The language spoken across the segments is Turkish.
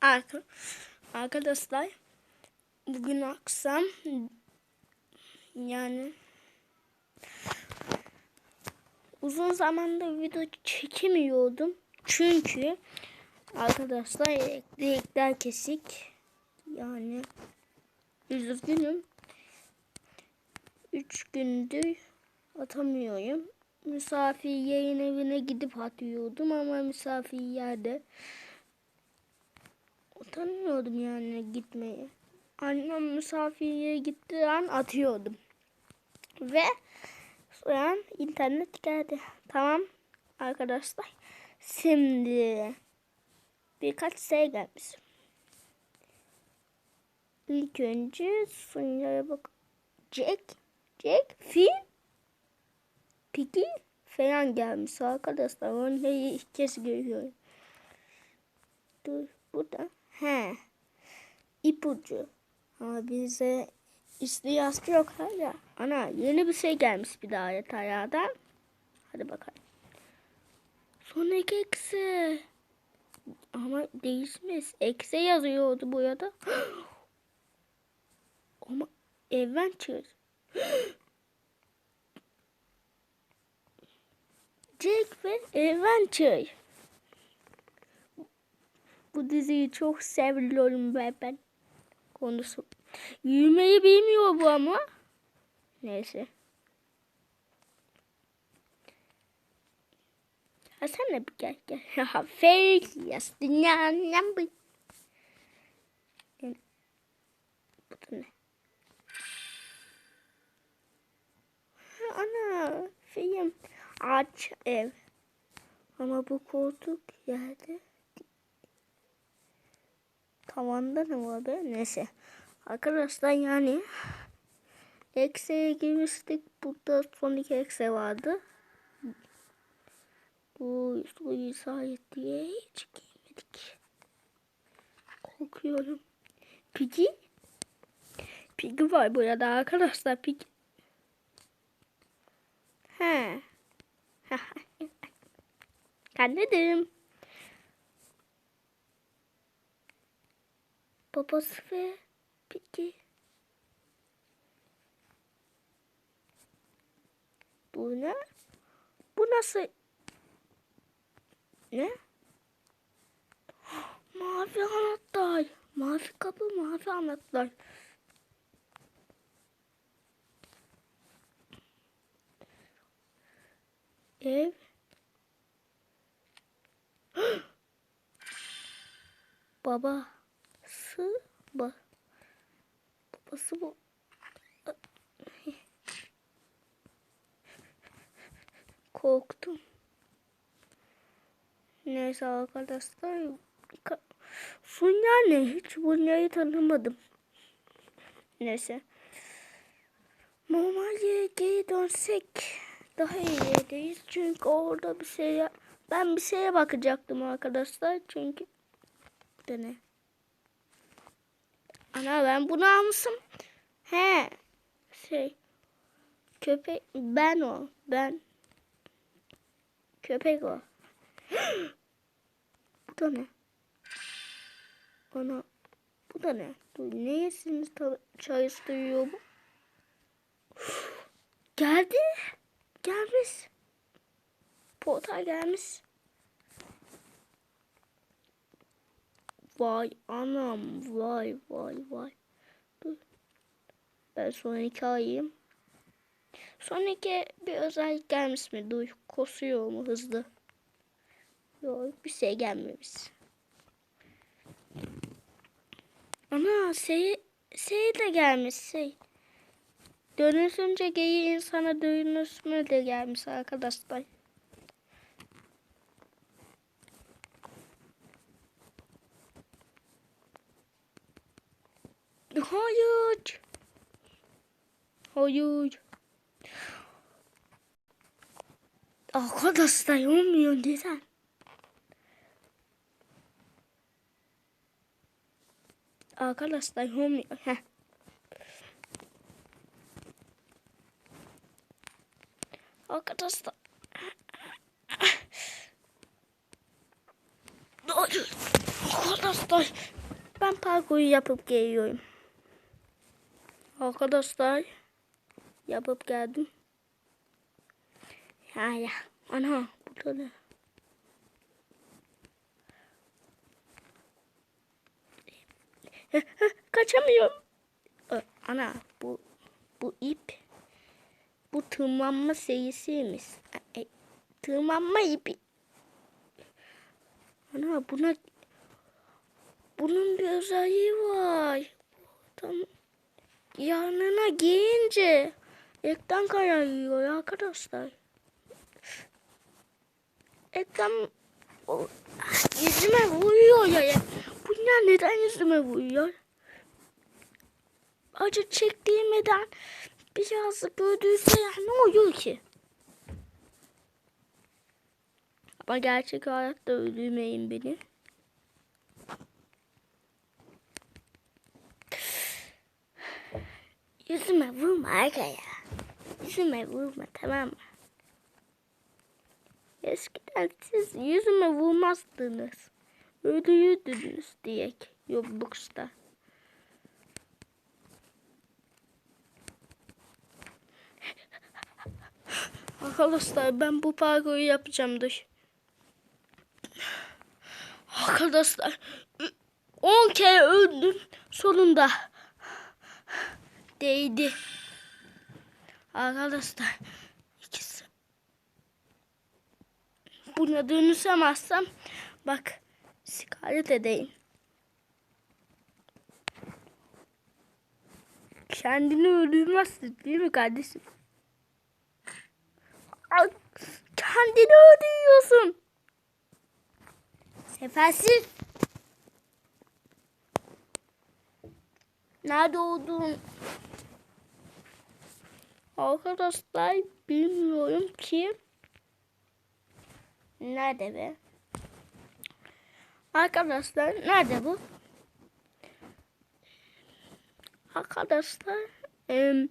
Arka- Arkadaşlar bugün akşam yani uzun zamandır video çekemiyordum. Çünkü arkadaşlar elektrikler kesik. Yani üzgünüm. Üç gündür atamıyorum. Misafir yayın evine gidip atıyordum ama misafir yerde. Utanmıyordum yani gitmeye. Annem misafirliğe gittiği an atıyordum. Ve sonra internet geldi. Tamam arkadaşlar. Şimdi birkaç şey gelmiş. İlk önce Sonya'ya bak. Jack, Jack, Finn, Piggy falan gelmiş arkadaşlar. Onu ilk kez görüyorum. Dur burada. He. İpucu. Ama bize istiyası yok hala. Ana yeni bir şey gelmiş bir daha hayatlardan. Hadi bakalım. Sonic eksi. Ama değişmiş. Eksi yazıyordu bu ya da. Ama Adventure. Jack ve Adventure. Bu diziyi çok seviyorum ben. Konusu. Yürümeyi bilmiyor bu ama. Neyse. Ha sen de bir gel gel. Ha fake yes dünyanın bu. Bu da ne? Ana film ağaç ev. Ama bu koltuk yerde tavanda ne var be? Neyse. Arkadaşlar yani X'e girmiştik. Burada son iki X'e vardı. Bu suyu sahip diye hiç giymedik. Korkuyorum. Piggy? Piggy var burada arkadaşlar. Piggy. He. Kendim. Babası ve Piggy. Bu ne? Bu nasıl? Ne? Mavi anahtar. Mavi kapı, mavi anahtar. Ev. Babası ba babası bu. Korktum. Neyse arkadaşlar. Funya ne? Hiç Funya'yı tanımadım. Neyse. Normalde geri dönsek daha iyi yerdeyiz. Çünkü orada bir şey ben bir şeye bakacaktım arkadaşlar. Çünkü de ne? Ana ben bunu almışım. He. Şey. Köpek ben o. Ben. Köpek o. bu da ne? Ana. Bu da ne? Dur, neyesiniz çalıştırıyor bu? Geldi. Gelmiş. Portal gelmiş. Vay anam. Vay vay vay. Ben son iki ayım. Bir özellik gelmiş mi? Dur. Kosuyor mu hızlı? Yok bir şey gelmemiş. Ana şey, şey de gelmiş şey. Dönüşünce geyi insana dönüşme de gelmiş arkadaşlar. Hayır. Hayır. Arkadaşlar olmuyor neden? Arkadaşlar olmuyor. Heh. Arkadaşlar. Hayır. Arkadaşlar ben parkuru yapıp geliyorum. Arkadaşlar yapıp geldim. Ya ya ana burada ne? Kaçamıyorum. Ana bu bu ip bu tırmanma serisiymiş. E, tırmanma ipi. Ana buna bunun bir özelliği var. Tam yanına giyince ekran kararıyor arkadaşlar. Ekran o, yüzüme vuruyor ya. Bunlar neden yüzüme vuruyor? Acı çektiğimden birazcık öldüyse ya ne oluyor ki? Ama gerçek hayatta öldürmeyin beni. Yüzüme vurma arkaya. Yüzüme vurma tamam mı? Eskiden siz yüzüme vurmazdınız. Öldürürdünüz diyek Roblox'ta. Arkadaşlar ben bu parkuru yapacağım dur. Arkadaşlar 10 kere öldüm sonunda. Değdi. Arkadaşlar ikisi. Buna dönüşemezsem bak sikaret edeyim. Kendini öldürmezsin değil mi kardeşim? Kendini öldürüyorsun. Sefersiz. Nerede olduğun Arkadaşlar bilmiyorum ki nerede be? Arkadaşlar nerede bu? Arkadaşlar em,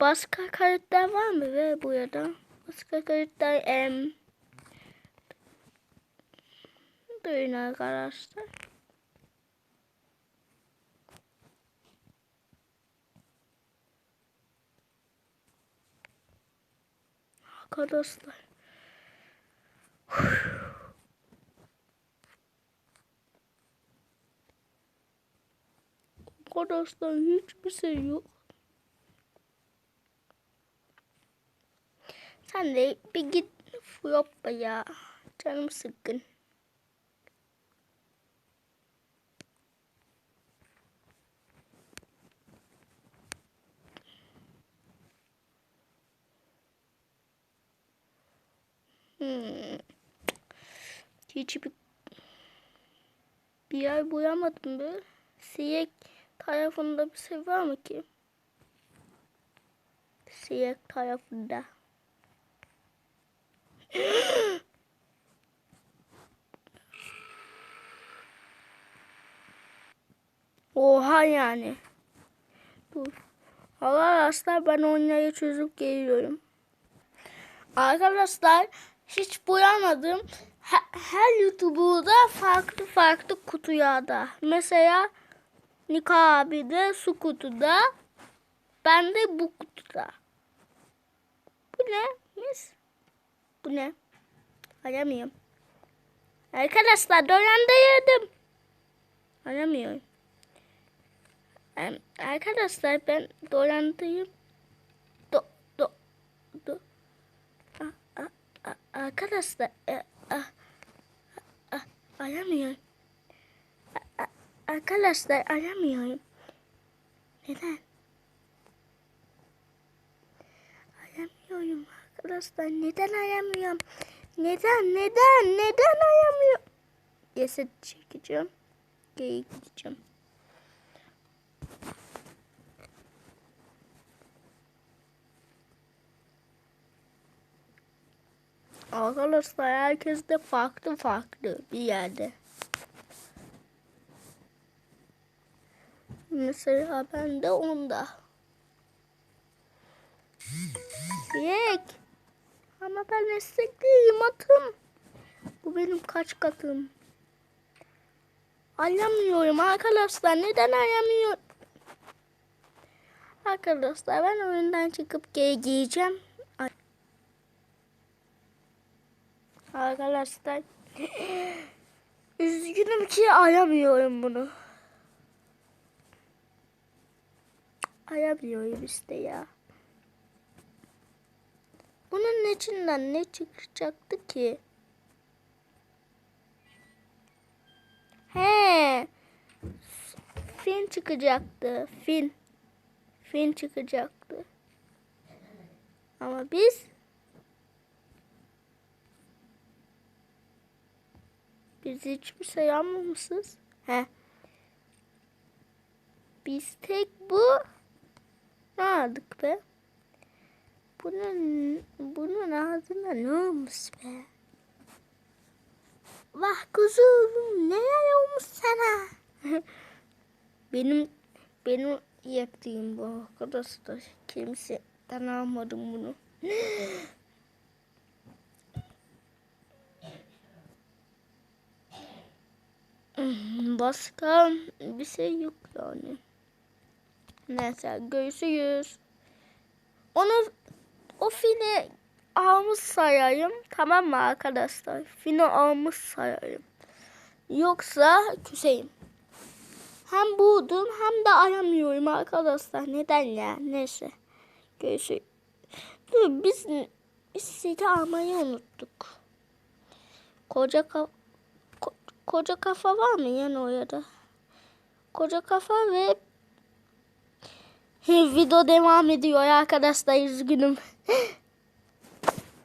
başka karakter var mı be burada? Başka karakter em, Duyun arkadaşlar. Arkadaşlar. Arkadaşlar hiçbir şey yok. Sen de bir git yapma ya. Canım sıkkın. Hmm. Hiç bir, yer boyamadım be. Siyek tarafında bir şey var mı ki? Siyek tarafında. Oha yani. Dur. Arkadaşlar ben onları çözüp geliyorum. Arkadaşlar hiç boyamadım. He- Her YouTube'da farklı farklı kutularda. Mesela Nika abi de su kutuda. Ben de bu kutuda. Bu ne? Mis? Bu ne? Aramıyorum. Arkadaşlar dolandırdım. Aramıyorum. Em, Arkadaşlar ben dolandırdım. Do, do, do. Arkadaşlar e, a- a- aramıyorum. A- a- Arkadaşlar aramıyorum. Neden? Aramıyorum arkadaşlar. Neden aramıyorum? Neden? Neden? Neden aramıyorum? Ceset çekeceğim. Geri gideceğim. Arkadaşlar herkes de farklı farklı bir yerde. Mesela ben de onda. Yek. Ama ben estekliyim atım. Bu benim kaç katım? Ayamıyorum arkadaşlar. Neden ayamıyorum? Arkadaşlar ben oyundan çıkıp geri giyeceğim. Ay. Arkadaşlar üzgünüm ki ayamıyorum bunu. Ayamıyorum işte ya. Bunun içinden ne çıkacaktı ki? He. Fin çıkacaktı. Fin. Fin çıkacaktı. Ama biz biz hiçbir şey yapmamışız. He. Biz tek bu ne aldık be? Bunun bunun ağzına ne olmuş be? Vah kuzum neler olmuş sana? benim benim yaptığım bu arkadaşlar. Kimseden almadım bunu. Başka bir şey yok yani. Neyse görüşürüz. Onu o fili almış sayayım. Tamam mı arkadaşlar? Fini almış sayayım. Yoksa küseyim. Hem buldum hem de aramıyorum arkadaşlar. Neden ya? Neyse. Görüşürüz. Dur biz, biz seti almayı unuttuk. Koca kafa koca kafa var mı yani orada? Koca kafa ve video devam ediyor arkadaşlar üzgünüm.